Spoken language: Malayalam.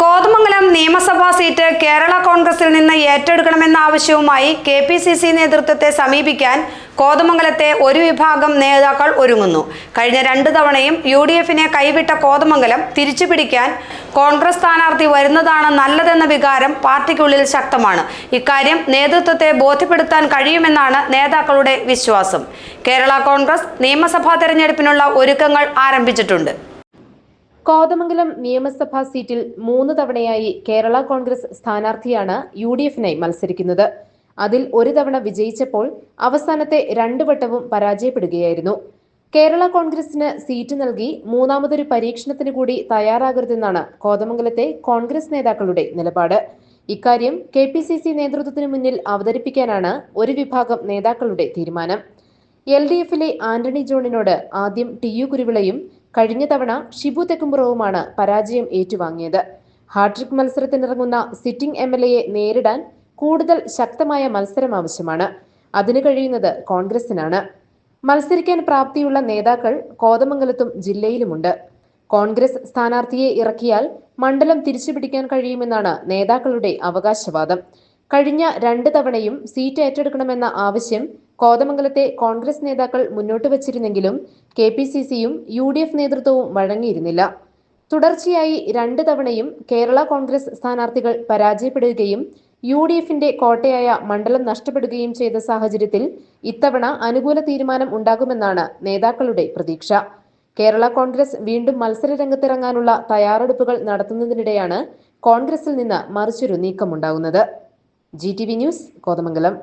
കോതമംഗലം നിയമസഭാ സീറ്റ് കേരള കോൺഗ്രസിൽ നിന്ന് ഏറ്റെടുക്കണമെന്ന ആവശ്യവുമായി കെ പി സി സി നേതൃത്വത്തെ സമീപിക്കാൻ കോതമംഗലത്തെ ഒരു വിഭാഗം നേതാക്കൾ ഒരുങ്ങുന്നു. കഴിഞ്ഞ രണ്ടു തവണയും യു ഡി എഫിനെ കൈവിട്ട കോതമംഗലം തിരിച്ചുപിടിക്കാൻ കോൺഗ്രസ് സ്ഥാനാർത്ഥി വരുന്നതാണ് നല്ലതെന്ന വികാരം പാർട്ടിക്കുള്ളിൽ ശക്തമാണ്. ഇക്കാര്യം നേതൃത്വത്തെ ബോധ്യപ്പെടുത്താൻ കഴിയുമെന്നാണ് നേതാക്കളുടെ വിശ്വാസം. കേരള കോൺഗ്രസ് നിയമസഭാ തെരഞ്ഞെടുപ്പിനുള്ള ഒരുക്കങ്ങൾ ആരംഭിച്ചിട്ടുണ്ട്. കോതമംഗലം നിയമസഭാ സീറ്റിൽ മൂന്ന് തവണയായി കേരള കോൺഗ്രസ് സ്ഥാനാർത്ഥിയാണ് യു ഡി എഫിനായി മത്സരിക്കുന്നത്. അതിൽ ഒരു തവണ വിജയിച്ചപ്പോൾ അവസാനത്തെ രണ്ടു വട്ടവും പരാജയപ്പെടുകയായിരുന്നു. കേരള കോൺഗ്രസിന് സീറ്റ് നൽകി മൂന്നാമതൊരു പരീക്ഷണത്തിന് കൂടി തയ്യാറാകരുതെന്നാണ് കോതമംഗലത്തെ കോൺഗ്രസ് നേതാക്കളുടെ നിലപാട്. ഇക്കാര്യം കെ പി സി സി നേതൃത്വത്തിന് മുന്നിൽ അവതരിപ്പിക്കാനാണ് ഒരു വിഭാഗം നേതാക്കളുടെ തീരുമാനം. എൽ ഡി എഫിലെ ആന്റണി ജോണിനോട് ആദ്യം ടി യു കുരുവിളയും കഴിഞ്ഞ തവണ ഷിബു തെക്കുംപുറവുമാണ് പരാജയം ഏറ്റുവാങ്ങിയത്. ഹാട്രിക് മത്സരത്തിനിറങ്ങുന്ന സിറ്റിംഗ് എം എൽ എയെ നേരിടാൻ കൂടുതൽ ശക്തമായ മത്സരം ആവശ്യമാണ്. അതിന് കഴിയുന്നത് കോൺഗ്രസിനാണ്. മത്സരിക്കാൻ പ്രാപ്തിയുള്ള നേതാക്കൾ കോതമംഗലത്തും ജില്ലയിലുമുണ്ട്. കോൺഗ്രസ് സ്ഥാനാർത്ഥിയെ ഇറക്കിയാൽ മണ്ഡലം തിരിച്ചുപിടിക്കാൻ കഴിയുമെന്നാണ് നേതാക്കളുടെ അവകാശവാദം. കഴിഞ്ഞ രണ്ട് തവണയും സീറ്റ് ഏറ്റെടുക്കണമെന്ന ആവശ്യം കോതമംഗലത്തെ കോൺഗ്രസ് നേതാക്കൾ മുന്നോട്ട് വച്ചിരുന്നെങ്കിലും കെ പി സി സിയും യു ഡി എഫ് നേതൃത്വവും വഴങ്ങിയിരുന്നില്ല. തുടർച്ചയായി രണ്ട് തവണയും കേരള കോൺഗ്രസ് സ്ഥാനാർത്ഥികൾ പരാജയപ്പെടുകയും യു ഡി എഫിന്റെ കോട്ടയായ മണ്ഡലം നഷ്ടപ്പെടുകയും ചെയ്ത സാഹചര്യത്തിൽ ഇത്തവണ അനുകൂല തീരുമാനം ഉണ്ടാകുമെന്നാണ് നേതാക്കളുടെ പ്രതീക്ഷ. കേരള കോൺഗ്രസ് വീണ്ടും മത്സര രംഗത്തിറങ്ങാനുള്ള തയ്യാറെടുപ്പുകൾ നടത്തുന്നതിനിടെയാണ് കോൺഗ്രസിൽ നിന്ന് മറിച്ചൊരു നീക്കമുണ്ടാകുന്നത്. G T V news Kothamangalam.